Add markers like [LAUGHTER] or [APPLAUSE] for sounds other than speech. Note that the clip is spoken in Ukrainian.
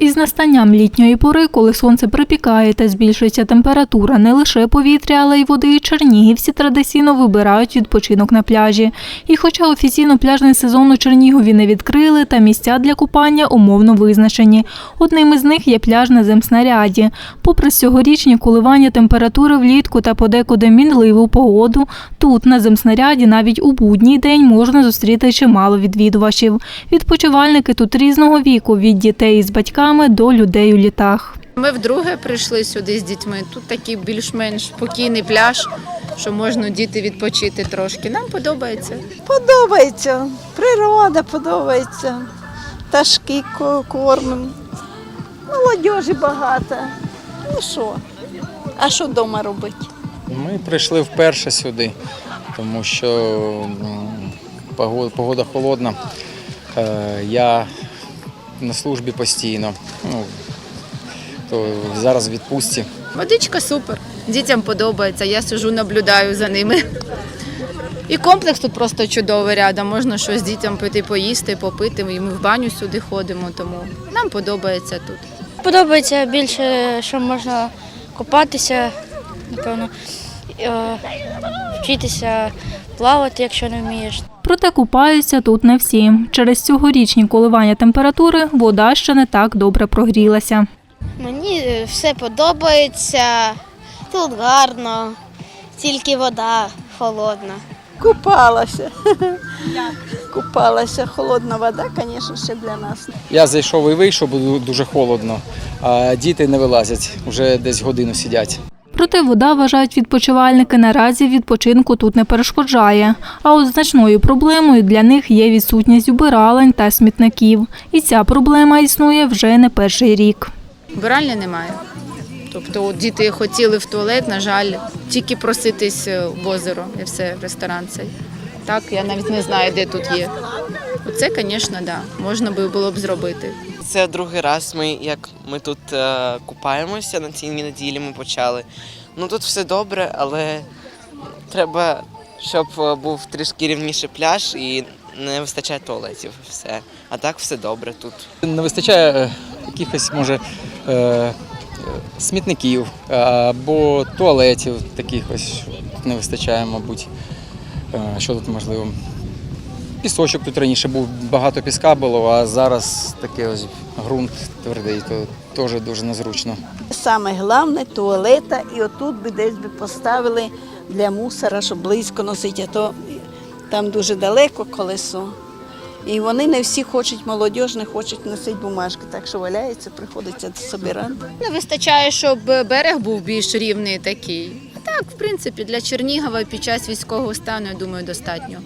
Із настанням літньої пори, коли сонце припікає та збільшується температура не лише повітря, але й води, чернігівці традиційно вибирають відпочинок на пляжі. І хоча офіційно пляжний сезон у Чернігові не відкрили, та місця для купання умовно визначені. Одним із них є пляж на земснаряді. Попри цьогорічні коливання температури влітку та подекуди мінливу погоду, тут на земснаряді навіть у будній день можна зустріти чимало відвідувачів. Відпочивальники тут різного віку від дітей з батьками до людей у літах. Ми вдруге прийшли сюди з дітьми. Тут такий більш-менш спокійний пляж, що можна діти відпочити трошки. Нам подобається. Подобається, природа подобається, пташки ко- кормимо, молодіжі багато. Ну що, а що вдома робити? Ми прийшли вперше сюди, тому що погода, погода холодна. Е, Я на службі постійно. Ну, то зараз в відпустці. Водичка супер. Дітям подобається. Я сижу, наблюдаю за ними. І комплекс тут просто чудовий рядом. Можна щось дітям пити, поїсти, попити. І ми в баню сюди ходимо, тому нам подобається тут. Подобається більше, що можна купатися, напевно, е, вчитися плавати, якщо не вмієш. Проте купаються тут не всі. Через цьогорічні коливання температури вода ще не так добре прогрілася. Мені е, все подобається, тут гарно, тільки вода холодна. Купалася. [LAUGHS] Купалася. Холодна вода, звісно, ще для нас. Я зайшов і вийшов, бо дуже холодно, а діти не вилазять, вже десь годину сидять. Проте вода, вважають відпочивальники, наразі відпочинку тут не перешкоджає. А от значною проблемою для них є відсутність убиралень та смітників. І ця проблема існує вже не перший рік. Вбиральні немає. Тобто діти хотіли в туалет, на жаль, тільки проситись е, в озеро і все, в ресторан цей. Так, я навіть не знаю, де тут є. Оце, звісно, да, можна би було б зробити. Це другий раз ми як ми тут е, купаємося на цій неділі. Ми почали. Ну тут все добре, але треба, щоб е, був трішки рівніший пляж і не вистачає туалетів. Все. А так все добре тут. Не вистачає е, якихось, може, е, смітників або туалетів таких ось не вистачає, мабуть. Е, Що тут можливо? Пісочок тут раніше був, багато піска було, а зараз такий ось ґрунт твердий, то теж дуже незручно. Саме головне туалета, і отут би десь би поставили для мусора, щоб близько носити, а то там дуже далеко колесо. І вони не всі хочуть, молодіж не хочуть носити бумажки, так що валяється, приходиться собирати. Не вистачає, щоб берег був більш рівний такий. Так, в принципі, для Чернігова під час військового стану, я думаю, достатньо.